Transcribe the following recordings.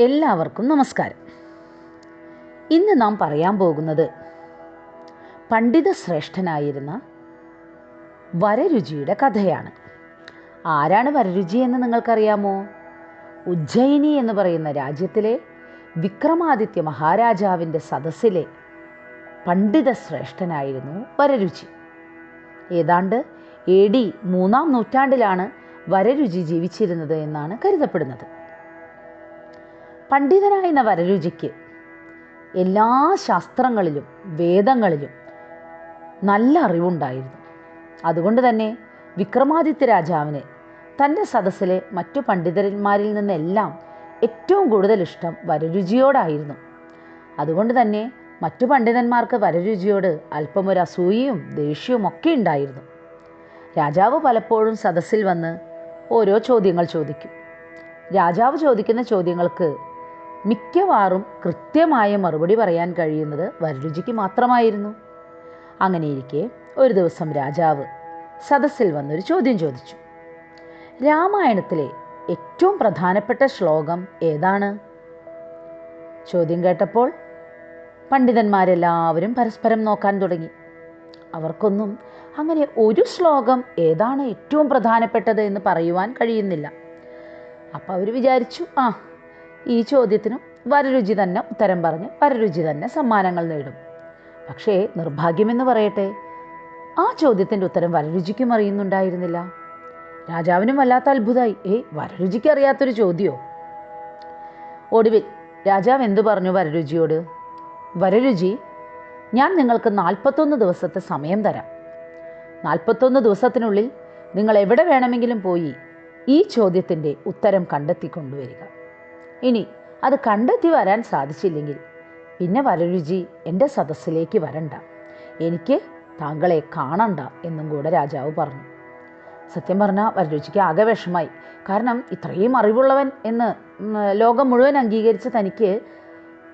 എല്ലാവർക്കും നമസ്കാരം. ഇന്ന് നാം പറയാൻ പോകുന്നത് പണ്ഡിത ശ്രേഷ്ഠനായിരുന്ന വരരുചിയുടെ കഥയാണ്. ആരാണ് വരരുചി എന്ന് നിങ്ങൾക്കറിയാമോ? ഉജ്ജയിനി എന്ന് പറയുന്ന രാജ്യത്തിലെ വിക്രമാദിത്യ മഹാരാജാവിന്റെ സദസ്സിലെ പണ്ഡിത ശ്രേഷ്ഠനായിരുന്നു വരരുചി. ഏതാണ്ട് എ ഡി മൂന്നാം നൂറ്റാണ്ടിലാണ് വരരുചി ജീവിച്ചിരുന്നത് എന്നാണ് കരുതപ്പെടുന്നത്. പണ്ഡിതനായിരുന്ന വരരുചിക്ക് എല്ലാ ശാസ്ത്രങ്ങളിലും വേദങ്ങളിലും നല്ല അറിവുണ്ടായിരുന്നു. അതുകൊണ്ട് തന്നെ വിക്രമാദിത്യ രാജാവിന് തന്റെ സദസ്സിലെ മറ്റു പണ്ഡിതന്മാരിൽ നിന്നെല്ലാം ഏറ്റവും കൂടുതൽ ഇഷ്ടം വരരുചിയോടായിരുന്നു. അതുകൊണ്ട് തന്നെ മറ്റു പണ്ഡിതന്മാർക്ക് വരരുചിയോട് അല്പം ഒരു അസൂയയും ദേഷ്യവും ഒക്കെ ഉണ്ടായിരുന്നു. രാജാവ് പലപ്പോഴും സദസ്സിൽ വന്ന് ഓരോ ചോദ്യങ്ങൾ ചോദിക്കും. രാജാവ് ചോദിക്കുന്ന ചോദ്യങ്ങൾക്ക് മിക്കവാറും കൃത്യമായ മറുപടി പറയാൻ കഴിയുന്നത് വരരുചിക്ക് മാത്രമായിരുന്നു. അങ്ങനെയിരിക്കെ ഒരു ദിവസം രാജാവ് സദസ്സിൽ വന്നൊരു ചോദ്യം ചോദിച്ചു. രാമായണത്തിലെ ഏറ്റവും പ്രധാനപ്പെട്ട ശ്ലോകം ഏതാണ്? ചോദ്യം കേട്ടപ്പോൾ പണ്ഡിതന്മാരെല്ലാവരും പരസ്പരം നോക്കാൻ തുടങ്ങി. അവർക്കൊന്നും അങ്ങനെ ഒരു ശ്ലോകം ഏതാണ് ഏറ്റവും പ്രധാനപ്പെട്ടത് എന്ന് പറയുവാൻ കഴിയുന്നില്ല. അപ്പോൾ അവർ വിചാരിച്ചു ആ ഈ ചോദ്യത്തിനും വരരുചി തന്നെ ഉത്തരം പറഞ്ഞ് വരരുചി തന്നെ സമ്മാനങ്ങൾ നേടും. പക്ഷേ നിർഭാഗ്യമെന്ന് പറയട്ടെ ആ ചോദ്യത്തിന്റെ ഉത്തരം വരരുചിക്കും അറിയുന്നുണ്ടായിരുന്നില്ല. രാജാവിനും വല്ലാത്ത അത്ഭുതമായി ഏയ് വരരുചിക്ക് അറിയാത്തൊരു ചോദ്യമോ ഒടുവിൽ രാജാവ് എന്തു പറഞ്ഞു വരരുചിയോട്? വരരുചി ഞാൻ നിങ്ങൾക്ക് നാൽപ്പത്തൊന്ന് ദിവസത്തെ സമയം തരാം. നാൽപ്പത്തൊന്ന് ദിവസത്തിനുള്ളിൽ നിങ്ങൾ എവിടെ വേണമെങ്കിലും പോയി ഈ ചോദ്യത്തിന്റെ ഉത്തരം കണ്ടെത്തി കൊണ്ടുവരിക. ഇനി അത് കണ്ടെത്തി വരാൻ സാധിച്ചില്ലെങ്കിൽ പിന്നെ വരരുചി എന്റെ സദസ്സിലേക്ക് വരണ്ട. എനിക്ക് താങ്കളെ കാണണ്ട എന്നും കൂടെ രാജാവ് പറഞ്ഞു. സത്യം പറഞ്ഞാൽ വരരുചിക്ക് ആകെ വിഷമായി. കാരണം ഇത്രയും അറിവുള്ളവൻ എന്ന് ലോകം മുഴുവൻ അംഗീകരിച്ച തനിക്ക്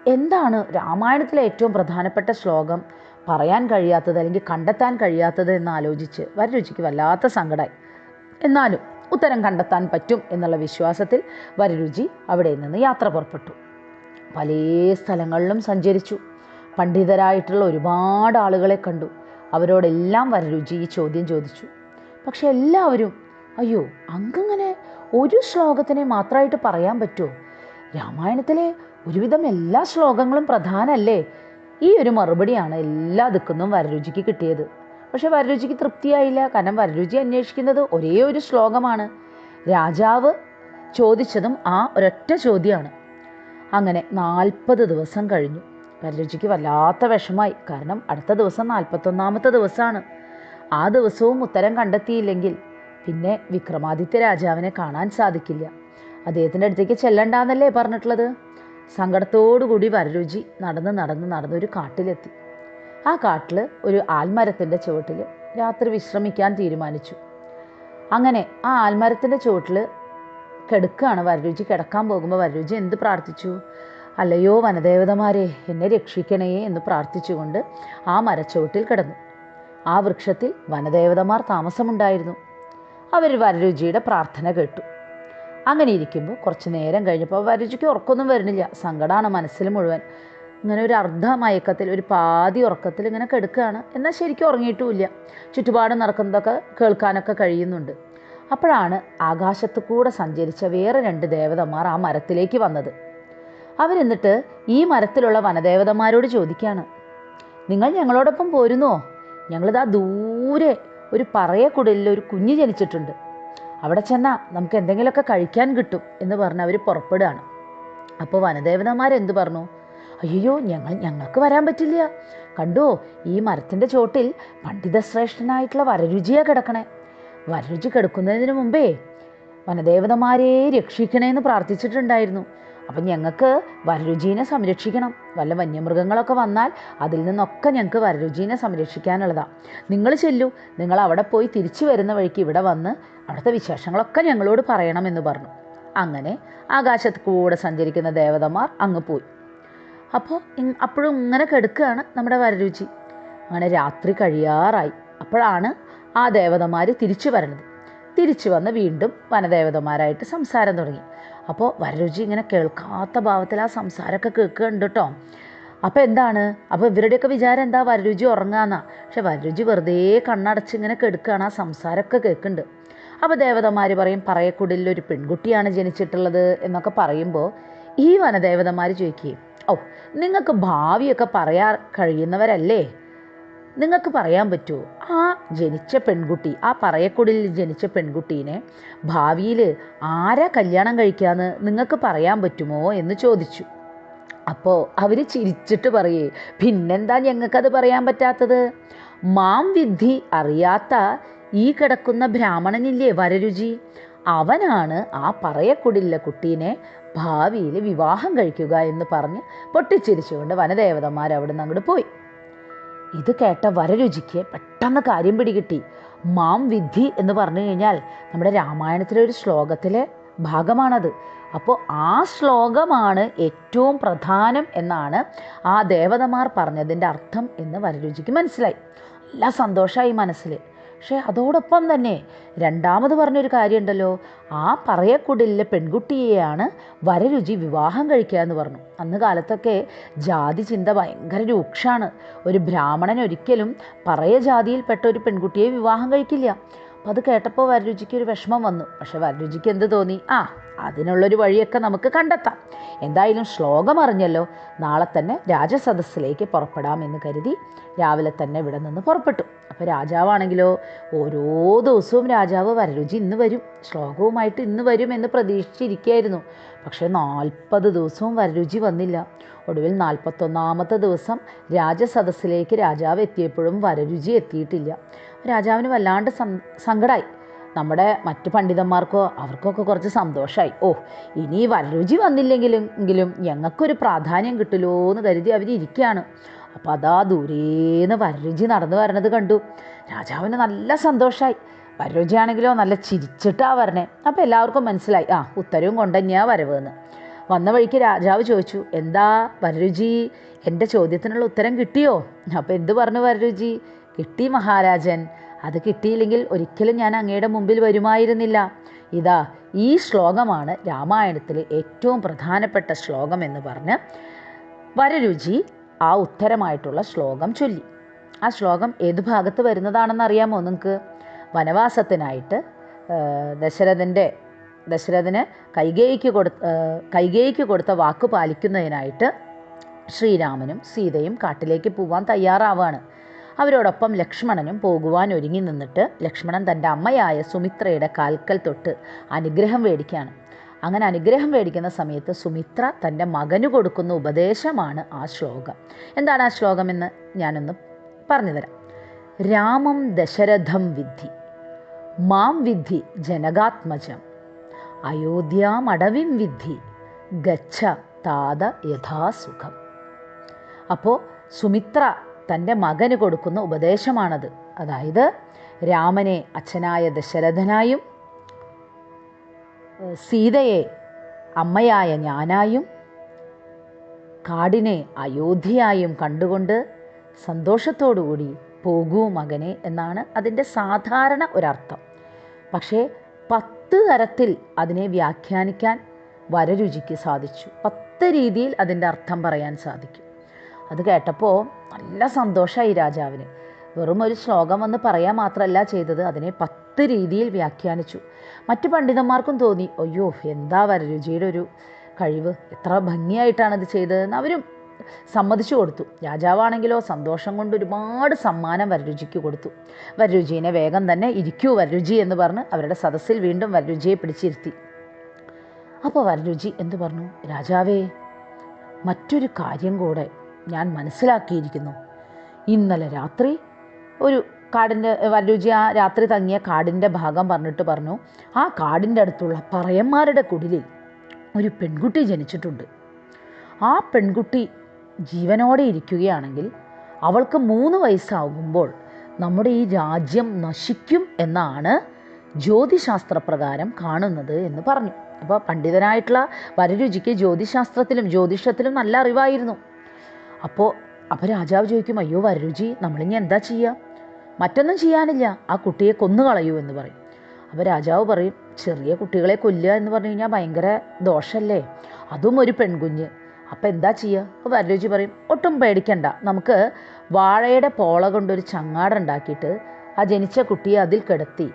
എന്താണ് രാമായണത്തിലെ ഏറ്റവും പ്രധാനപ്പെട്ട ശ്ലോകം? പറയാൻ കഴിയാത്തത് അല്ലെങ്കിൽ കണ്ടെത്താൻ കഴിയാത്തത് എന്ന് ആലോചിച്ച് വരരുചിക്ക് വല്ലാത്ത സങ്കടമായി എന്നാലും ഉത്തരം കണ്ടെത്താൻ പറ്റും എന്നുള്ള വിശ്വാസത്തിൽ വരരുചി അവിടെ നിന്ന് യാത്ര പുറപ്പെട്ടു. പല സ്ഥലങ്ങളിലും സഞ്ചരിച്ചു. പണ്ഡിതരായിട്ടുള്ള ഒരുപാട് ആളുകളെ കണ്ടു. അവരോടെല്ലാം വരരുചി ഈ ചോദ്യം ചോദിച്ചു. പക്ഷെ എല്ലാവരും അയ്യോ അങ്ങങ്ങനെ ഒരു ശ്ലോകത്തിനെ മാത്രമായിട്ട് പറയാൻ പറ്റുമോ? രാമായണത്തിലെ ഒരുവിധം എല്ലാ ശ്ലോകങ്ങളും പ്രധാനമല്ലേ ഈ ഒരു മറുപടിയാണ് എല്ലാ ദിക്കുന്നും വരരുചിക്ക് കിട്ടിയത്. പക്ഷെ വരരുചിക്ക് തൃപ്തിയായില്ല. കാരണം വരരുചി അന്വേഷിക്കുന്നത് ഒരേ ഒരു ശ്ലോകമാണ്. രാജാവ് ചോദിച്ചതും ആ ഒരൊറ്റ ചോദ്യമാണ്. അങ്ങനെ നാൽപ്പത് ദിവസം കഴിഞ്ഞു. വരരുചിക്ക് വല്ലാത്ത വിഷമായി കാരണം അടുത്ത ദിവസം നാൽപ്പത്തൊന്നാമത്തെ ദിവസമാണ്. ആ ദിവസവും ഉത്തരം കണ്ടെത്തിയില്ലെങ്കിൽ പിന്നെ വിക്രമാദിത്യ രാജാവിനെ കാണാൻ സാധിക്കില്ല. അദ്ദേഹത്തിന്റെ അടുത്തേക്ക് ചെല്ലണ്ടെന്നല്ലേ പറഞ്ഞിട്ടുള്ളത്? സങ്കടത്തോടുകൂടി വരരുചി നടന്ന് നടന്ന് നടന്ന് ഒരു കാട്ടിലെത്തി. ആ കാട്ടിൽ ഒരു ആൽമരത്തിന്റെ ചുവട്ടിൽ രാത്രി വിശ്രമിക്കാൻ തീരുമാനിച്ചു. അങ്ങനെ ആ ആൽമരത്തിന്റെ ചുവട്ടിൽ കിടക്കുകയാണ് വരരുചി. കിടക്കാൻ പോകുമ്പോൾ വരരുചി എന്ത് പ്രാർത്ഥിച്ചു? അല്ലയോ വനദേവതമാരെ എന്നെ രക്ഷിക്കണേ എന്ന് പ്രാർത്ഥിച്ചുകൊണ്ട് ആ മരച്ചുവട്ടിൽ കിടന്നു. ആ വൃക്ഷത്തിൽ വനദേവതമാർ താമസമുണ്ടായിരുന്നു. അവർ വരരുചിയുടെ പ്രാർത്ഥന കേട്ടു. അങ്ങനെ ഇരിക്കുമ്പോൾ കുറച്ച് നേരം കഴിഞ്ഞപ്പോൾ വരരുചിക്ക് ഉറക്കൊന്നും വരുന്നില്ല. സങ്കടമാണ് മനസ്സിൽ മുഴുവൻ. ഇങ്ങനെ ഒരു അർദ്ധ മയക്കത്തിൽ ഒരു പാതി ഉറക്കത്തിൽ ഇങ്ങനെ കിടക്കുകയാണ്. എന്നാൽ ശരിക്കും ഉറങ്ങിയിട്ടുമില്ല. ചുറ്റുപാട് നടക്കുന്നതൊക്കെ കേൾക്കാനൊക്കെ കഴിയുന്നുണ്ട്. അപ്പോഴാണ് ആകാശത്തു കൂടെ സഞ്ചരിച്ച വേറെ രണ്ട് ദേവതമാർ ആ മരത്തിലേക്ക് വന്നത്. അവരെന്നിട്ട് ഈ മരത്തിലുള്ള വനദേവതമാരോട് ചോദിക്കുകയാണ് നിങ്ങൾ ഞങ്ങളോടൊപ്പം പോരുന്നോ? ഞങ്ങളിതാ ദൂരെ ഒരു പറയക്കുടലിൽ ഒരു കുഞ്ഞ് ജനിച്ചിട്ടുണ്ട്. അവിടെ ചെന്നാൽ നമുക്ക് എന്തെങ്കിലുമൊക്കെ കഴിക്കാൻ കിട്ടും എന്ന് പറഞ്ഞ് അവർ പുറപ്പെടുകയാണ്. അപ്പോൾ വനദേവതമാരെന്ത് പറഞ്ഞു? അയ്യോ ഞങ്ങൾ ഞങ്ങൾക്ക് വരാൻ പറ്റില്ല. കണ്ടോ ഈ മരത്തിന്റെ ചോട്ടിൽ പണ്ഡിതശ്രേഷ്ഠനായിട്ടുള്ള വരരുചിയാ കിടക്കണേ. വരരുചി കിടക്കുന്നതിന് മുമ്പേ വനദേവതമാരെ രക്ഷിക്കണേന്ന് പ്രാർത്ഥിച്ചിട്ടുണ്ടായിരുന്നു. അപ്പം ഞങ്ങൾക്ക് വരരുചീനെ സംരക്ഷിക്കണം. വല്ല വന്യമൃഗങ്ങളൊക്കെ വന്നാൽ അതിൽ നിന്നൊക്കെ ഞങ്ങൾക്ക് വരരുചീനെ സംരക്ഷിക്കാനുള്ളതാണ് നിങ്ങൾ ചെല്ലൂ. നിങ്ങൾ അവിടെ പോയി തിരിച്ചു വരുന്ന വഴിക്ക് ഇവിടെ വന്ന് അവിടുത്തെ വിശേഷങ്ങളൊക്കെ ഞങ്ങളോട് പറയണമെന്ന് പറഞ്ഞു. അങ്ങനെ ആകാശത്ത് കൂടെ സഞ്ചരിക്കുന്ന ദേവതമാർ അങ്ങ് പോയി. അപ്പോൾ അപ്പോഴും ഇങ്ങനെ കിടക്കുകയാണ് നമ്മുടെ വരരുചി. അങ്ങനെ രാത്രി കഴിയാറായി. അപ്പോഴാണ് ആ ദേവതമാർ തിരിച്ചു വരണത്. തിരിച്ചു വന്ന് വീണ്ടും വനദേവതമാരായിട്ട് സംസാരം തുടങ്ങി. അപ്പോൾ വരരുചി ഇങ്ങനെ കേൾക്കാത്ത ഭാവത്തിൽ ആ സംസാരമൊക്കെ കേൾക്കുന്നുണ്ട് കേട്ടോ. അപ്പോൾ എന്താണ്? അപ്പോൾ ഇവരുടെയൊക്കെ വിചാരം എന്താ? വരരുചി ഉറങ്ങാന്നാ. പക്ഷെ വരരുചി വെറുതെ കണ്ണടച്ച് ഇങ്ങനെ കെടുക്കുകയാണ് ആ സംസാരമൊക്കെ കേൾക്കുന്നുണ്ട്. അപ്പോൾ ദേവതമാർ പറയും പറയക്കൂടിൽ ഒരു പെൺകുട്ടിയാണ് ജനിച്ചിട്ടുള്ളത് എന്നൊക്കെ പറയുമ്പോൾ ഈ വനദേവതമാർ ചോദിക്കുകയും ഓ നിങ്ങൾക്ക് ഭാവിയൊക്കെ പറയാൻ കഴിയുന്നവരല്ലേ? നിങ്ങൾക്ക് പറയാൻ പറ്റുമോ ആ ജനിച്ച പെൺകുട്ടി ആ പറയക്കുടിൽ ജനിച്ച പെൺകുട്ടീനെ ഭാവിയിൽ ആരാ കല്യാണം കഴിക്കാന്ന് നിങ്ങൾക്ക് പറയാൻ പറ്റുമോ എന്ന് ചോദിച്ചു. അപ്പോൾ അവർ ചിരിച്ചിട്ട് പറയേ പിന്നെന്താ ഞങ്ങൾക്കത് പറയാൻ പറ്റാത്തത്? മാം വിദ്ധി അറിയാത്ത ഈ കിടക്കുന്ന ബ്രാഹ്മണനില്ലേ വരരുചി? അവനാണ് ആ പറയക്കുടില്ല കുട്ടീനെ ഭാവിയിൽ വിവാഹം കഴിക്കുക എന്ന് പറഞ്ഞ് പൊട്ടിച്ചിരിച്ചുകൊണ്ട് വനദേവതമാർ അവിടെ നിന്ന് അങ്ങോട്ട് പോയി. ഇത് കേട്ട വരരുചിക്ക് പെട്ടെന്ന് കാര്യം പിടികിട്ടി. മാം വിധി എന്ന് പറഞ്ഞു കഴിഞ്ഞാൽ നമ്മുടെ രാമായണത്തിലെ ഒരു ശ്ലോകത്തിലെ ഭാഗമാണത്. അപ്പോൾ ആ ശ്ലോകമാണ് ഏറ്റവും പ്രധാനം എന്നാണ് ആ ദേവതമാർ പറഞ്ഞതിന്റെ അർത്ഥം എന്ന് വരരുചിക്ക് മനസ്സിലായി. നല്ല സന്തോഷമായി മനസ്സിൽ. പക്ഷേ അതോടൊപ്പം തന്നെ രണ്ടാമത് പറഞ്ഞൊരു കാര്യമുണ്ടല്ലോ. ആ പറയക്കുടലിലെ പെൺകുട്ടിയെയാണ് വരരുചി വിവാഹം കഴിക്കുക എന്ന് പറഞ്ഞു. അന്ന് കാലത്തൊക്കെ ജാതി ചിന്ത ഭയങ്കര രൂക്ഷമാണ് ഒരു ബ്രാഹ്മണൻ ഒരിക്കലും പറയ ജാതിയിൽപ്പെട്ട ഒരു പെൺകുട്ടിയെ വിവാഹം കഴിക്കില്ല. അപ്പം അത് കേട്ടപ്പോൾ വരരുചിക്ക് ഒരു വിഷമം വന്നു. പക്ഷെ വരരുചിക്ക് എന്ത് തോന്നി? ആ അതിനുള്ളൊരു വഴിയൊക്കെ നമുക്ക് കണ്ടെത്താം. എന്തായാലും ശ്ലോകം അറിഞ്ഞല്ലോ. നാളെ തന്നെ രാജസദസ്സിലേക്ക് പുറപ്പെടാം എന്ന് കരുതി രാവിലെ തന്നെ ഇവിടെ നിന്ന് പുറപ്പെട്ടു. അപ്പോൾ രാജാവാണെങ്കിലോ ഓരോ ദിവസവും രാജാവ് വരരുചി ഇന്ന് വരും. ശ്ലോകവുമായിട്ട് ഇന്ന് വരും എന്ന് പ്രതീക്ഷിച്ചിരിക്കുകയായിരുന്നു. പക്ഷേ നാൽപ്പത് ദിവസവും വരരുചി വന്നില്ല. ഒടുവിൽ നാൽപ്പത്തൊന്നാമത്തെ ദിവസം രാജസദസ്സിലേക്ക് രാജാവ് എത്തിയപ്പോഴും വരരുചി എത്തിയിട്ടില്ല. രാജാവിന് വല്ലാണ്ട് സങ്കടമായി നമ്മുടെ മറ്റു പണ്ഡിതന്മാർക്കോ അവർക്കൊക്കെ കുറച്ച് സന്തോഷമായി ഓ ഇനി വരരുചി വന്നില്ലെങ്കിലും എങ്കിലും ഞങ്ങൾക്കൊരു പ്രാധാന്യം കിട്ടുമല്ലോ എന്ന് കരുതി അവരിയ്ക്കുകയാണ് അപ്പോൾ അതാ ദൂരേന്ന് വരരുചി നടന്നു വരണത് കണ്ടു. രാജാവിന് നല്ല സന്തോഷമായി വരരുചിയാണെങ്കിലോ നല്ല ചിരിച്ചിട്ടാ വരണേ. അപ്പോൾ എല്ലാവർക്കും മനസ്സിലായി. ആ ഉത്തരവും കൊണ്ടുതന്നെയാ വരവെന്ന്. വന്ന വഴിക്ക് രാജാവ് ചോദിച്ചു എന്താ വരരുചി എന്റെ ചോദ്യത്തിനുള്ള ഉത്തരം കിട്ടിയോ? അപ്പോൾ എന്ത് പറഞ്ഞു വരരുചി കിട്ടി മഹാരാജൻ. അത് കിട്ടിയില്ലെങ്കിൽ ഒരിക്കലും ഞാൻ അങ്ങയുടെ മുമ്പിൽ വരുമായിരുന്നില്ല. ഇതാ ഈ ശ്ലോകമാണ് രാമായണത്തിലെ ഏറ്റവും പ്രധാനപ്പെട്ട ശ്ലോകം എന്ന് പറഞ്ഞ് വരരുചി ആ ഉത്തരമായിട്ടുള്ള ശ്ലോകം ചൊല്ലി. ആ ശ്ലോകം ഏത് ഭാഗത്ത് വരുന്നതാണെന്ന് അറിയാമോ നിങ്ങൾക്ക്? വനവാസത്തിനായിട്ട് ദശരഥന്റെ ദശരഥന് കൈകേയിക്ക് കൊടു കൈകേയിക്ക് കൊടുത്ത വാക്ക് പാലിക്കുന്നതിനായിട്ട് ശ്രീരാമനും സീതയും കാട്ടിലേക്ക് പോവാൻ തയ്യാറാവാണ്. അവരോടൊപ്പം ലക്ഷ്മണനും പോകുവാൻ ഒരുങ്ങി നിന്നിട്ട് ലക്ഷ്മണൻ തന്റെ അമ്മയായ സുമിത്രയുടെ കാൽക്കൽ തൊട്ട് അനുഗ്രഹം മേടിക്കുകയാണ്. അങ്ങനെ അനുഗ്രഹം മേടിക്കുന്ന സമയത്ത് സുമിത്ര തന്റെ മകന് കൊടുക്കുന്ന ഉപദേശമാണ് ആ ശ്ലോകം. എന്താണ് ആ ശ്ലോകമെന്ന് ഞാനൊന്ന് പറഞ്ഞുതരാം. രാമം ദശരഥം വിദ്ധി മാം വിദ്ധി ജനകാത്മജം അയോധ്യാമടവിം വിദ്ധി ഗച്ഛ താത യഥാസുഖം. അപ്പോൾ സുമിത്ര തന്റെ മകന് കൊടുക്കുന്ന ഉപദേശമാണത്. അതായത് രാമനെ അച്ഛനായ ദശരഥനായും സീതയെ അമ്മയായ ഞാനായും കാടിനെ അയോധ്യയായും കണ്ടുകൊണ്ട് സന്തോഷത്തോടുകൂടി പോകൂ മകനെ എന്നാണ് അതിന്റെ സാധാരണ ഒരർത്ഥം. പക്ഷേ പത്ത് തരത്തിൽ അതിനെ വ്യാഖ്യാനിക്കാൻ വരരുചിക്ക് സാധിച്ചു. പത്ത് രീതിയിൽ അതിന്റെ അർത്ഥം പറയാൻ സാധിക്കും. അത് കേട്ടപ്പോൾ നല്ല സന്തോഷമായി രാജാവിന്. വെറും ഒരു ശ്ലോകം വന്ന് പറയാൻ മാത്രമല്ല ചെയ്തത്. അതിനെ പത്ത് രീതിയിൽ വ്യാഖ്യാനിച്ചു. മറ്റു പണ്ഡിതന്മാർക്കും തോന്നി അയ്യോ എന്താ വരരുചിയുടെ ഒരു കഴിവ്? എത്ര ഭംഗിയായിട്ടാണ് ഇത് ചെയ്തതെന്ന് അവരും സമ്മതിച്ചു കൊടുത്തു. രാജാവാണെങ്കിലോ സന്തോഷം കൊണ്ട് ഒരുപാട് സമ്മാനം വരരുചിക്ക് കൊടുത്തു. വരരുചിനെ വേഗം തന്നെ ഇരിക്കൂ വരരുചി എന്ന് പറഞ്ഞ് അവരുടെ സദസ്സിൽ വീണ്ടും വരരുചിയെ പിടിച്ചിരുത്തി. അപ്പോൾ വരരുചി എന്തു പറഞ്ഞു? രാജാവേ മറ്റൊരു കാര്യം കൂടെ ഞാൻ മനസ്സിലാക്കിയിരിക്കുന്നു. ഇന്നലെ രാത്രി ഒരു കാടിന്റെ വരരുചി ആ രാത്രി തങ്ങിയ കാടിന്റെ ഭാഗം പറഞ്ഞിട്ട് പറഞ്ഞു ആ കാടിന്റെ അടുത്തുള്ള പറയന്മാരുടെ കുടിലിൽ ഒരു പെൺകുട്ടി ജനിച്ചിട്ടുണ്ട്. ആ പെൺകുട്ടി ജീവനോടെ ഇരിക്കുകയാണെങ്കിൽ അവൾക്ക് മൂന്ന് വയസ്സാകുമ്പോൾ നമ്മുടെ ഈ രാജ്യം നശിക്കും എന്നാണ് ജ്യോതിശാസ്ത്രപ്രകാരം കാണുന്നത് എന്ന് പറഞ്ഞു. അപ്പോൾ പണ്ഡിതനായിട്ടുള്ള വരരുചിക്ക് ജ്യോതിശാസ്ത്രത്തിലും ജ്യോതിഷത്തിലും നല്ല അറിവായിരുന്നു. അപ്പോൾ അപ്പോൾ രാജാവ് ചോദിക്കും അയ്യോ വരരുചി നമ്മളിനി എന്താ ചെയ്യുക മറ്റൊന്നും ചെയ്യാനില്ല. ആ കുട്ടിയെ കൊന്നു കളയൂ എന്ന് പറയും. അപ്പോൾ രാജാവ് പറയും ചെറിയ കുട്ടികളെ കൊല്ലുക എന്ന് പറഞ്ഞു കഴിഞ്ഞാൽ ഭയങ്കര ദോഷമല്ലേ അതും ഒരു പെൺകുഞ്ഞ്. അപ്പോൾ എന്താ ചെയ്യുക അപ്പോൾ വരരുചി പറയും ഒട്ടും പേടിക്കണ്ട. നമുക്ക് വാഴയുടെ പോള കൊണ്ടൊരു ചങ്ങാടം ഉണ്ടാക്കിയിട്ട് ആ ജനിച്ച കുട്ടിയെ അതിൽ കിടത്തി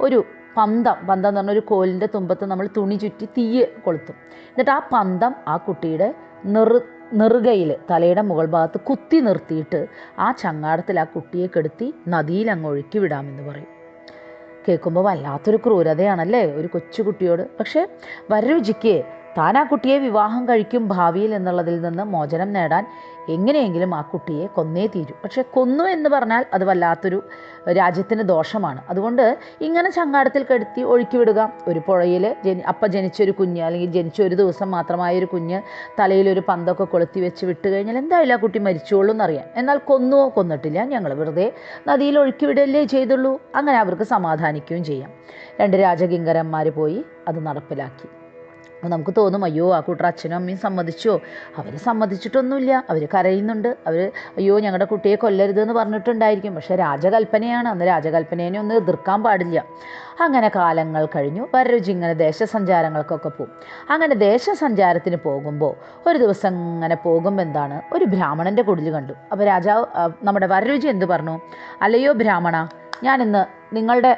ഒരു പന്തം പന്തം എന്ന് പറഞ്ഞ ഒരു കോലിന്റെ തുമ്പത്ത് നമ്മൾ തുണി ചുറ്റി തീയ് കൊളുത്തും. എന്നിട്ട് ആ പന്തം ആ കുട്ടിയുടെ നെറു നെറുകയിൽ തലയുടെ മുകൾ ഭാഗത്ത് കുത്തി നിർത്തിയിട്ട് ആ ചങ്ങാടത്തിൽ ആ കുട്ടിയെ കെടുത്തി നദിയിൽ അങ്ങ് ഒഴുക്കി വിടാമെന്ന് പറയും. കേൾക്കുമ്പോൾ വല്ലാത്തൊരു ക്രൂരതയാണല്ലേ ഒരു കൊച്ചുകുട്ടിയോട് പക്ഷേ വരരുചിക്ക് താൻ ആ കുട്ടിയെ വിവാഹം കഴിക്കും ഭാവിയിൽ എന്നുള്ളതിൽ നിന്ന് മോചനം നേടാൻ എങ്ങനെയെങ്കിലും ആ കുട്ടിയെ കൊന്നേ തീരൂ. പക്ഷേ കൊന്നു എന്ന് പറഞ്ഞാൽ അത് വല്ലാത്തൊരു രാജ്യത്തിന് ദോഷമാണ്. അതുകൊണ്ട് ഇങ്ങനെ ചങ്ങാടത്തിൽ കെടുത്തി ഒഴുക്കി വിടുക ഒരു പുഴയിൽ ജനി അപ്പം ജനിച്ചൊരു കുഞ്ഞ് അല്ലെങ്കിൽ ജനിച്ച ഒരു ദിവസം മാത്രമായ ഒരു കുഞ്ഞ് തലയിലൊരു പന്തൊക്കെ കൊളുത്തി വെച്ച് വിട്ട് കഴിഞ്ഞാൽ എന്തായാലും ആ കുട്ടി മരിച്ചോളൂ എന്നറിയാം. എന്നാൽ കൊന്നുവോ കൊന്നിട്ടില്ല. ഞങ്ങൾ വെറുതെ നദിയിൽ ഒഴുക്കി വിടല്ലേ ചെയ്തുള്ളൂ. അങ്ങനെ അവർക്ക് സമാധാനിക്കുകയും ചെയ്യാം. രണ്ട് രാജകിങ്കരന്മാർ പോയി അത് നടപ്പിലാക്കി. നമുക്ക് തോന്നും അയ്യോ ആ കൂട്ടർ അച്ഛനും അമ്മയും സമ്മതിച്ചോ? അവർ സമ്മതിച്ചിട്ടൊന്നുമില്ല. അവർ കരയുന്നുണ്ട്. അവർ അയ്യോ ഞങ്ങളുടെ കുട്ടിയെ കൊല്ലരുത് എന്ന് പറഞ്ഞിട്ടുണ്ടായിരിക്കും. പക്ഷേ രാജകൽപ്പനയാണ്. അന്ന് രാജകൽപ്പനേനെ ഒന്നും എതിർക്കാൻ പാടില്ല. അങ്ങനെ കാലങ്ങൾ കഴിഞ്ഞു. വരരുചി ഇങ്ങനെ ദേശസഞ്ചാരങ്ങൾക്കൊക്കെ പോകും അങ്ങനെ ദേശസഞ്ചാരത്തിന് പോകുമ്പോൾ ഒരു ദിവസം ഇങ്ങനെ പോകുമ്പോൾ എന്താണ്? ഒരു ബ്രാഹ്മണന്റെ കുടിൽ കണ്ടു. അപ്പോൾ രാജാവ് നമ്മുടെ വരരുചി എന്ത് പറഞ്ഞു? അല്ലയോ ബ്രാഹ്മണ ഞാനിന്ന് നിങ്ങളുടെ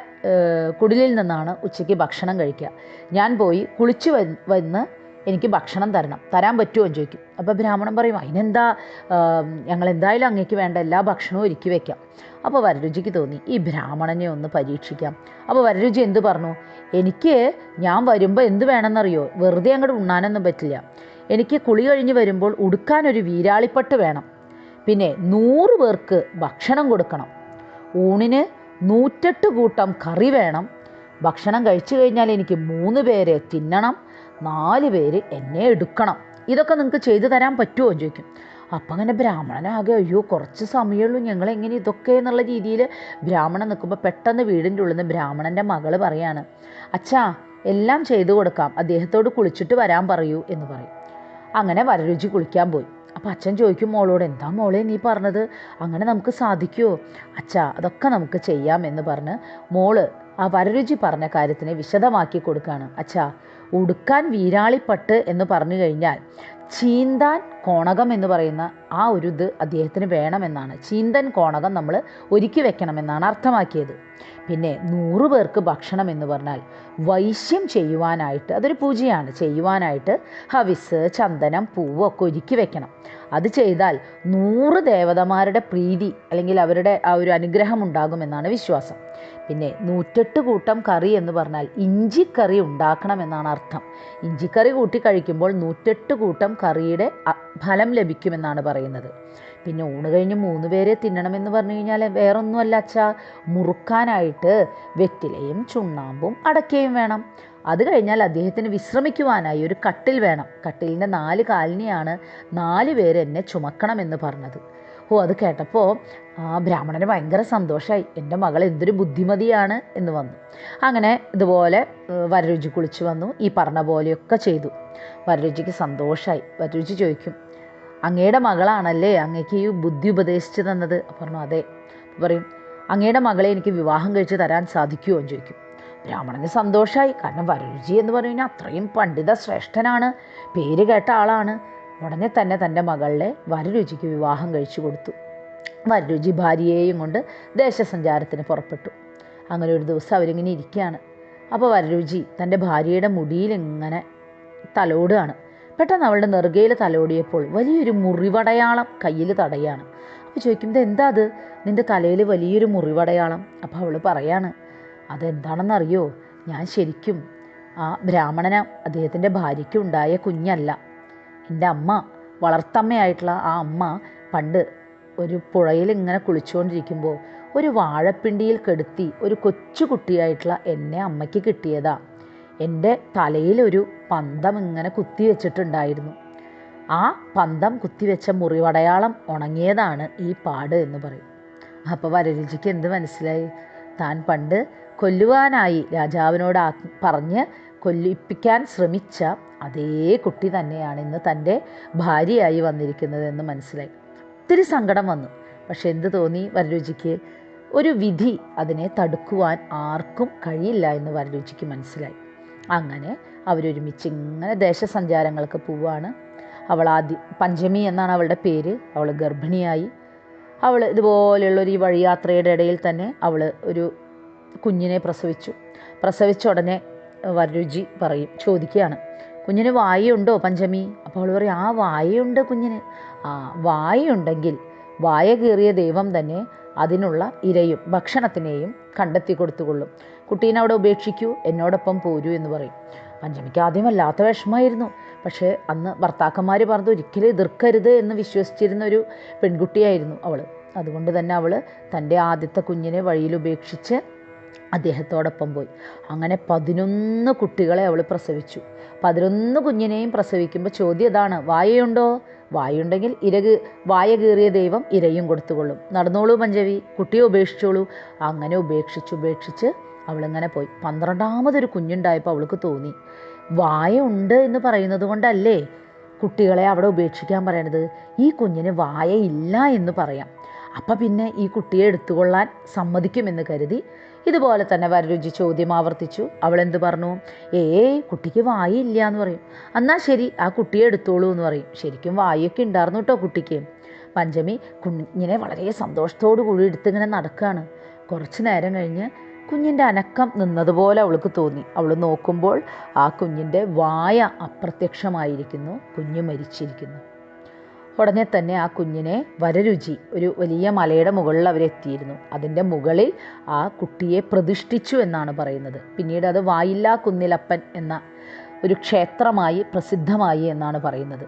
കുടിലിൽ നിന്നാണ് ഉച്ചയ്ക്ക് ഭക്ഷണം കഴിക്കുക. ഞാൻ പോയി കുളിച്ച് വന്ന് എനിക്ക് ഭക്ഷണം തരണം. തരാൻ പറ്റുമോ എന്ന് ചോദിക്കും. അപ്പോൾ ബ്രാഹ്മണൻ പറയും അതിനെന്താ ഞങ്ങൾ എന്തായാലും അങ്ങേക്ക് വേണ്ട എല്ലാ ഭക്ഷണവും ഒരുക്കി വെക്കാം. അപ്പോൾ വരരുചിക്ക് തോന്നി ഈ ബ്രാഹ്മണനെ ഒന്ന് പരീക്ഷിക്കാം. അപ്പോൾ വരരുചി എന്ത് പറഞ്ഞു? എനിക്ക് ഞാൻ വരുമ്പോൾ എന്ത് വേണമെന്നറിയോ? വെറുതെ അങ്ങോട്ട് ഉണ്ണാനൊന്നും പറ്റില്ല. എനിക്ക് കുളി കഴിഞ്ഞ് വരുമ്പോൾ ഉടുക്കാനൊരു വീരാളിപ്പട്ട് വേണം. പിന്നെ നൂറ് പേർക്ക് ഭക്ഷണം കൊടുക്കണം. ഊണിന് നൂറ്റെട്ട് കൂട്ടം കറി വേണം. ഭക്ഷണം കഴിച്ചു കഴിഞ്ഞാൽ എനിക്ക് മൂന്ന് പേരെ തിന്നണം നാല് പേര് എന്നെ എടുക്കണം. ഇതൊക്കെ നിങ്ങൾക്ക് ചെയ്തു തരാൻ പറ്റുമോ ചോദിക്കും. അപ്പം അങ്ങനെ ബ്രാഹ്മണനാകെ അയ്യോ കുറച്ച് സമയമുള്ളൂ ഞങ്ങൾ എങ്ങനെ ഇതൊക്കെ എന്നുള്ള രീതിയിൽ ബ്രാഹ്മണൻ നിൽക്കുമ്പോൾ പെട്ടെന്ന് വീടിന്റെ ഉള്ളിൽ നിന്ന് ബ്രാഹ്മണന്റെ മകൾ പറയാണ് അച്ഛാ എല്ലാം ചെയ്തു കൊടുക്കാം അദ്ദേഹത്തോട് കുളിച്ചിട്ട് വരാൻ പറയൂ എന്ന് പറയും. അങ്ങനെ വരരുചി കുളിക്കാൻ പോയി. അപ്പോൾ അച്ഛൻ ചോദിക്കും മോളോട് എന്താ മോളെ നീ പറഞ്ഞത്? അങ്ങനെ നമുക്ക് സാധിക്കുമോ അച്ഛാ അതൊക്കെ നമുക്ക് ചെയ്യാം എന്ന് പറഞ്ഞ് മോൾ ആ വരരുചി പറഞ്ഞ കാര്യത്തിനെ വിശദമാക്കി കൊടുക്കുകയാണ് അച്ഛാ ഉടുക്കാൻ വീരാളിപ്പട്ട് എന്ന് പറഞ്ഞു കഴിഞ്ഞാൽ ചീന്താൻ കോണകം എന്ന് പറയുന്ന ആ ഒരു ഇത് അദ്ദേഹത്തിന് വേണമെന്നാണ്. ചീന്തൻ കോണകം നമ്മൾ ഒരുക്കി വെക്കണമെന്നാണ് അർത്ഥമാക്കിയത്. പിന്നെ നൂറു പേർക്ക് ഭക്ഷണം എന്ന് പറഞ്ഞാൽ വൈശ്യം ചെയ്യുവാനായിട്ട് അതൊരു പൂജയാണ്. ചെയ്യുവാനായിട്ട് ഹവിസ് ചന്ദനം പൂവൊക്കെ ഒരുക്കി വെക്കണം. അത് ചെയ്താൽ നൂറ് ദേവതമാരുടെ പ്രീതി അല്ലെങ്കിൽ അവരുടെ ആ ഒരു അനുഗ്രഹം ഉണ്ടാകുമെന്നാണ് വിശ്വാസം. പിന്നെ നൂറ്റെട്ട് കൂട്ടം കറി എന്ന് പറഞ്ഞാൽ ഇഞ്ചിക്കറി ഉണ്ടാക്കണമെന്നാണ് അർത്ഥം. ഇഞ്ചിക്കറി കൂട്ടി കഴിക്കുമ്പോൾ നൂറ്റെട്ട് കൂട്ടം കറിയുടെ ഫലം ലഭിക്കുമെന്നാണ് പറയുന്നത്. പിന്നെ ഊണ് കഴിഞ്ഞ് മൂന്ന് പേരെ തിന്നണമെന്ന് പറഞ്ഞു കഴിഞ്ഞാൽ വേറൊന്നുമല്ല അച്ഛാ. മുറുക്കാനായിട്ട് വെറ്റിലയും ചുണ്ണാമ്പും അടക്കയും വേണം. അത് കഴിഞ്ഞാൽ അദ്ദേഹത്തിന് വിശ്രമിക്കുവാനായി ഒരു കട്ടിൽ വേണം. കട്ടിലിന്റെ നാല് കാലിനെയാണ് നാല് പേരെന്നെ ചുമക്കണമെന്ന് പറഞ്ഞത്. ഓ അത് കേട്ടപ്പോൾ ആ ബ്രാഹ്മണന് ഭയങ്കര സന്തോഷമായി എന്റെ മകൾ എന്തൊരു ബുദ്ധിമതിയാണ് എന്ന് വന്നു. അങ്ങനെ ഇതുപോലെ വരരുചി കുളിച്ചു വന്നു. ഈ പറഞ്ഞ പോലെയൊക്കെ ചെയ്തു. വരരുചിക്ക് സന്തോഷമായി വരരുചി ചോദിക്കും അങ്ങയുടെ മകളാണല്ലേ? അങ്ങേക്ക് ഈ ബുദ്ധി ഉപദേശിച്ചു തന്നത്? പറഞ്ഞു അതെ. പറയും അങ്ങയുടെ മകളെ എനിക്ക് വിവാഹം കഴിച്ച് തരാൻ സാധിക്കുമോ എന്ന് ചോദിക്കും. ബ്രാഹ്മണന് സന്തോഷമായി കാരണം വരരുചി എന്ന് കഴിഞ്ഞാൽ അത്രയും പണ്ഡിത ശ്രേഷ്ഠനാണ് പേര് കേട്ട ആളാണ്. ഉടനെ തന്നെ തന്റെ മകളെ വരരുചിക്ക് വിവാഹം കഴിച്ചു കൊടുത്തു. വരരുചി ഭാര്യയെയും കൊണ്ട് ദേശസഞ്ചാരത്തിന് പുറപ്പെട്ടു. അങ്ങനെ ഒരു ദിവസം അവരിങ്ങനെ ഇരിക്കുകയാണ്. അപ്പോൾ വരരുചി തന്റെ ഭാര്യയുടെ മുടിയിൽ ഇങ്ങനെ തലോടുകയാണ്. പെട്ടെന്ന് അവളുടെ നെറുകയിൽ തലോടിയപ്പോൾ വലിയൊരു മുറിവടയാളം കയ്യിൽ തടയാണ് അപ്പോൾ ചോദിക്കും എന്താ അത്? നിന്റെ തലയിൽ വലിയൊരു മുറിവടയാളം. അപ്പോൾ അവൾ പറയാണ് അതെന്താണെന്നറിയോ? ഞാൻ ശരിക്കും ആ ബ്രാഹ്മണന. അദ്ദേഹത്തിന്റെ ഭാര്യയ്ക്ക് ഉണ്ടായ കുഞ്ഞല്ല. എന്റെ അമ്മ വളർത്തമ്മയായിട്ടുള്ള ആ അമ്മ പണ്ട് ഒരു പുഴയിൽ ഇങ്ങനെ കുളിച്ചുകൊണ്ടിരിക്കുമ്പോൾ ഒരു വാഴപ്പിണ്ടിയിൽ കെടുത്തി ഒരു കൊച്ചു കുട്ടിയായിട്ടുള്ള എന്നെ അമ്മയ്ക്ക് കിട്ടിയതാ. എന്റെ തലയിലൊരു പന്തം ഇങ്ങനെ കുത്തി വെച്ചിട്ടുണ്ടായിരുന്നു. ആ പന്തം കുത്തിവെച്ച മുറിവടയാളം ഉണങ്ങിയതാണ് ഈ പാട് എന്ന് പറയും. അപ്പോൾ വരരുചിക്ക് എന്ത് മനസ്സിലായി? താൻ പണ്ട് കൊല്ലുവാനായി രാജാവിനോട് പറഞ്ഞ് കൊല്ലിപ്പിക്കാൻ ശ്രമിച്ച അതേ കുട്ടി തന്നെയാണ് ഇന്ന് തന്റെ ഭാര്യയായി വന്നിരിക്കുന്നത് എന്ന് മനസ്സിലായി. ഒത്തിരി സങ്കടം വന്നു. പക്ഷെ എന്ത് തോന്നി വരരുചിക്ക്? ഒരു വിധി അതിനെ തടുക്കുവാൻ ആർക്കും കഴിയില്ല എന്ന് വരരുചിക്ക് മനസ്സിലായി. അങ്ങനെ അവരൊരുമിച്ച് ഇങ്ങനെ ദേശസഞ്ചാരങ്ങൾക്ക് പോവുകയാണ് അവൾ ആദ്യം പഞ്ചമി എന്നാണ് അവളുടെ പേര്. അവൾ ഗർഭിണിയായി. അവൾ ഇതുപോലെയുള്ള ഒരു വഴിയാത്രയുടെ ഇടയിൽ തന്നെ അവൾ ഒരു കുഞ്ഞിനെ പ്രസവിച്ചു. പ്രസവിച്ച ഉടനെ വരരുചി പറയും ചോദിക്കുകയാണ്. കുഞ്ഞിന് വായുണ്ടോ പഞ്ചമി? അപ്പോൾ അവൾ പറയും ആ വായുണ്ട് കുഞ്ഞിന്. ആ വായുണ്ടെങ്കിൽ വായ കീറിയ ദൈവം തന്നെ അതിനുള്ള ഇരയും ഭക്ഷണത്തിനെയും കണ്ടെത്തി കൊടുത്തുകൊള്ളും. കുട്ടീനെ അവിടെ ഉപേക്ഷിക്കൂ എന്നോടൊപ്പം പോരൂ എന്ന് പറയും. പഞ്ചമിക്ക് ആദ്യം വല്ലാത്ത വിഷമമായിരുന്നു. പക്ഷേ അന്ന് ഭർത്താക്കന്മാർ പറഞ്ഞു ഒരിക്കലും എതിർക്കരുത് എന്ന് വിശ്വസിച്ചിരുന്ന ഒരു പെൺകുട്ടിയായിരുന്നു അവൾ അതുകൊണ്ട് തന്നെ അവൾ തന്റെ ആദ്യത്തെ കുഞ്ഞിനെ വഴിയിൽ ഉപേക്ഷിച്ച് അദ്ദേഹത്തോടൊപ്പം പോയി. അങ്ങനെ പതിനൊന്ന് കുട്ടികളെ അവൾ പ്രസവിച്ചു. പതിനൊന്ന് കുഞ്ഞിനെയും പ്രസവിക്കുമ്പോൾ ചോദ്യം ഇതാണ്. വായയുണ്ടോ? വായുണ്ടെങ്കിൽ ഇരക് വായ കീറിയ ദൈവം ഇരയും കൊടുത്തുകൊള്ളും. നടന്നോളൂ പഞ്ചവി കുട്ടിയെ ഉപേക്ഷിച്ചോളൂ. അങ്ങനെ ഉപേക്ഷിച്ച് ഉപേക്ഷിച്ച് അവളിങ്ങനെ പോയി. പന്ത്രണ്ടാമതൊരു കുഞ്ഞുണ്ടായപ്പോൾ അവൾക്ക് തോന്നി. വായ ഉണ്ട് എന്ന് പറയുന്നത് കൊണ്ടല്ലേ കുട്ടികളെ അവിടെ ഉപേക്ഷിക്കാൻ പറയണത്? ഈ കുഞ്ഞിന് വായ ഇല്ല എന്ന് പറയാം. അപ്പം പിന്നെ ഈ കുട്ടിയെ എടുത്തുകൊള്ളാൻ സമ്മതിക്കുമെന്ന് കരുതി ഇതുപോലെ തന്നെ വരരുചി ചോദ്യം ആവർത്തിച്ചു. അവൾ എന്ത് പറഞ്ഞു? ഏയ് കുട്ടിക്ക് വായില്ല എന്ന് പറയും. എന്നാൽ ശരി ആ കുട്ടിയെ എടുത്തോളൂ എന്ന് പറയും. ശരിക്കും വായൊക്കെ ഉണ്ടായിരുന്നു കേട്ടോ കുട്ടിക്ക്. പഞ്ചമി കുഞ്ഞിനെ വളരെ സന്തോഷത്തോടു കൂടി എടുത്തിങ്ങനെ നടക്കുകയാണ് കുറച്ച് നേരം കഴിഞ്ഞ് കുഞ്ഞിന്റെ അനക്കം നിന്നതുപോലെ അവൾക്ക് തോന്നി. അവൾ നോക്കുമ്പോൾ ആ കുഞ്ഞിന്റെ വായ അപ്രത്യക്ഷമായിരിക്കുന്നു. കുഞ്ഞ് മരിച്ചിരിക്കുന്നു. ഉടനെ തന്നെ ആ കുഞ്ഞിനെ വരരുചി ഒരു വലിയ മലയുടെ മുകളിൽ അവരെത്തിയിരുന്നു അതിന്റെ മുകളിൽ ആ കുട്ടിയെ പ്രതിഷ്ഠിച്ചു എന്നാണ് പറയുന്നത്. പിന്നീട് അത് വായില്ലാ കുന്നിലപ്പൻ എന്ന ഒരു ക്ഷേത്രമായി പ്രസിദ്ധമായി എന്നാണ് പറയുന്നത്.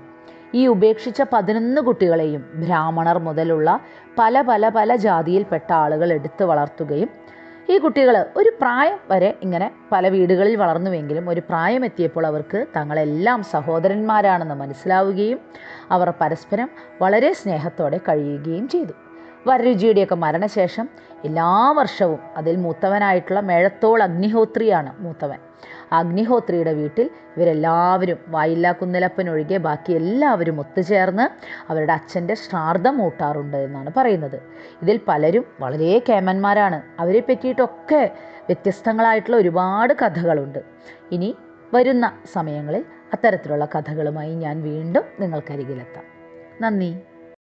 ഈ ഉപേക്ഷിച്ച പതിനൊന്ന് കുട്ടികളെയും ബ്രാഹ്മണർ മുതലുള്ള പല പല പല ജാതിയിൽപ്പെട്ട ആളുകൾ എടുത്തു വളർത്തുകയും ഈ കുട്ടികൾ ഒരു പ്രായം വരെ ഇങ്ങനെ പല വീടുകളിൽ വളർന്നുവെങ്കിലും ഒരു പ്രായം എത്തിയപ്പോൾ അവർക്ക് തങ്ങളെല്ലാം സഹോദരന്മാരാണെന്ന് മനസ്സിലാവുകയും അവർ പരസ്പരം വളരെ സ്നേഹത്തോടെ കഴിയുകയും ചെയ്തു. വരരുചിയുടെയൊക്കെ മരണശേഷം എല്ലാ വർഷവും അതിൽ മൂത്തവനായിട്ടുള്ള മേഴത്തോൾ അഗ്നിഹോത്രിയാണ് മൂത്തവൻ. അഗ്നിഹോത്രിയുടെ വീട്ടിൽ ഇവരെല്ലാവരും വായില്ലാ കുന്നിലപ്പൻ ഒഴികെ ബാക്കി എല്ലാവരും ഒത്തുചേർന്ന് അവരുടെ അച്ഛന്റെ ശ്രാർദ്ധം മൂട്ടാറുണ്ട് എന്നാണ് പറയുന്നത്. ഇതിൽ പലരും വളരെ കേമന്മാരാണ്. അവരെ പറ്റിയിട്ടൊക്കെ വ്യത്യസ്തങ്ങളായിട്ടുള്ള ഒരുപാട് കഥകളുണ്ട്. ഇനി വരുന്ന സമയങ്ങളിൽ അത്തരത്തിലുള്ള കഥകളുമായി ഞാൻ വീണ്ടും നിങ്ങൾക്കരികിലെത്താം. നന്ദി.